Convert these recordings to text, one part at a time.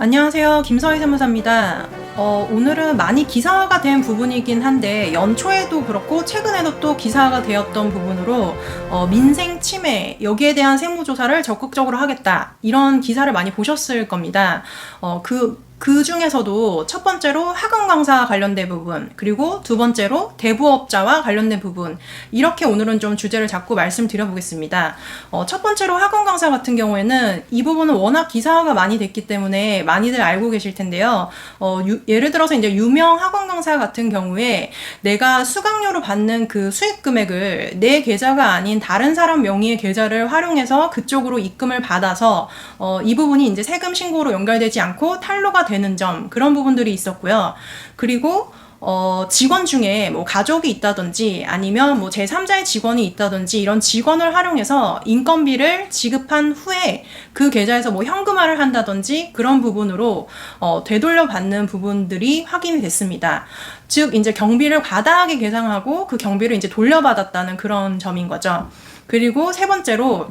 안녕하세요. 김서희 세무사입니다. 어, 오늘은 많이 기사화가 된 부분이긴 한데 연초에도 그렇고 최근에도 또 기사화가 되었던 부분으로 어, 민생 침해 여기에 대한 세무조사를 적극적으로 하겠다 이런 기사를 많이 보셨을 겁니다. 어, 그 그 중에서도 첫 번째로 학원 강사 관련된 부분, 그리고 두 번째로 대부업자와 관련된 부분, 이렇게 오늘은 좀 주제를 잡고 말씀드려보겠습니다. 어, 첫 번째로 학원 강사 같은 경우에는 이 부분은 워낙 기사화가 많이 됐기 때문에 많이들 알고 계실 텐데요. 어, 유- 예를 들어서 이제 유명 학원 강사 같은 경우에 내가 수강료로 받는 그 수익 금액을 내 계좌가 아닌 다른 사람 명의의 계좌를 활용해서 그쪽으로 입금을 받아서 어, 이 부분이 이제 세금 신고로 연결되지 않고 탈루가 되는 점 그런 부분들이 있었고요. 그리고 어, 직원 중에 뭐 가족이 있다든지 아니면 뭐 제3자의 직원이 있다든지 이런 직원을 활용해서 인건비를 지급한 후에 그 계좌에서 뭐 현금화를 한다든지 그런 부분으로 어, 되돌려 받는 부분들이 확인이 됐습니다. 즉 이제 경비를 과다하게 계상하고 그 경비를 이제 돌려받았다는 그런 점인 거죠. 그리고 세 번째로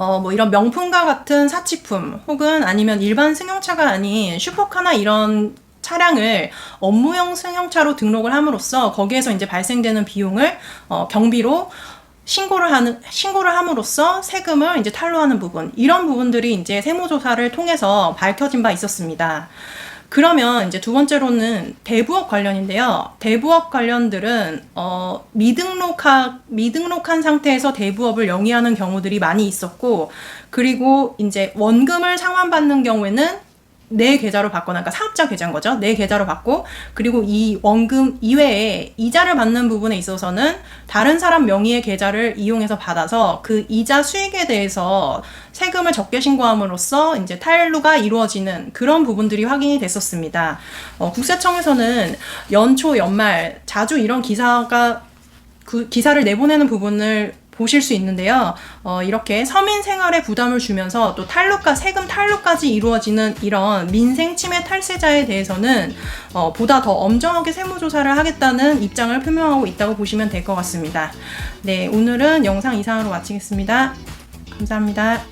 어, 뭐 이런 명품과 같은 사치품 혹은 아니면 일반 승용차가 아닌 슈퍼카나 이런 차량을 업무용 승용차로 등록을 함으로써 거기에서 이제 발생되는 비용을 어, 경비로 신고를 하는 신고를 함으로써 세금을 이제 탈루하는 부분 이런 부분들이 이제 세무조사를 통해서 밝혀진 바 있었습니다. 그러면 이제 두 번째로는 대부업 관련인데요. 대부업 관련들은 어, 미등록하 미등록한 상태에서 대부업을 영위하는 경우들이 많이 있었고, 그리고 이제 원금을 상환받는 경우에는 내 계좌로 받거나, 그러니까 사업자 계좌인 거죠. 내 계좌로 받고, 그리고 이 원금 이외에 이자를 받는 부분에 있어서는 다른 사람 명의의 계좌를 이용해서 받아서 그 이자 수익에 대해서 세금을 적게 신고함으로써 이제 탈루가 이루어지는 그런 부분들이 확인이 됐었습니다. 어, 국세청에서는 연초, 연말 자주 이런 기사가 그 기사를 내보내는 부분을 보실 수 있는데요. 어, 이렇게 서민 생활에 부담을 주면서 또 탈루가 세금 탈루까지 이루어지는 이런 민생 침해 탈세자에 대해서는 어, 보다 더 엄정하게 세무조사를 하겠다는 입장을 표명하고 있다고 보시면 될 것 같습니다. 네, 오늘은 영상 이상으로 마치겠습니다. 감사합니다.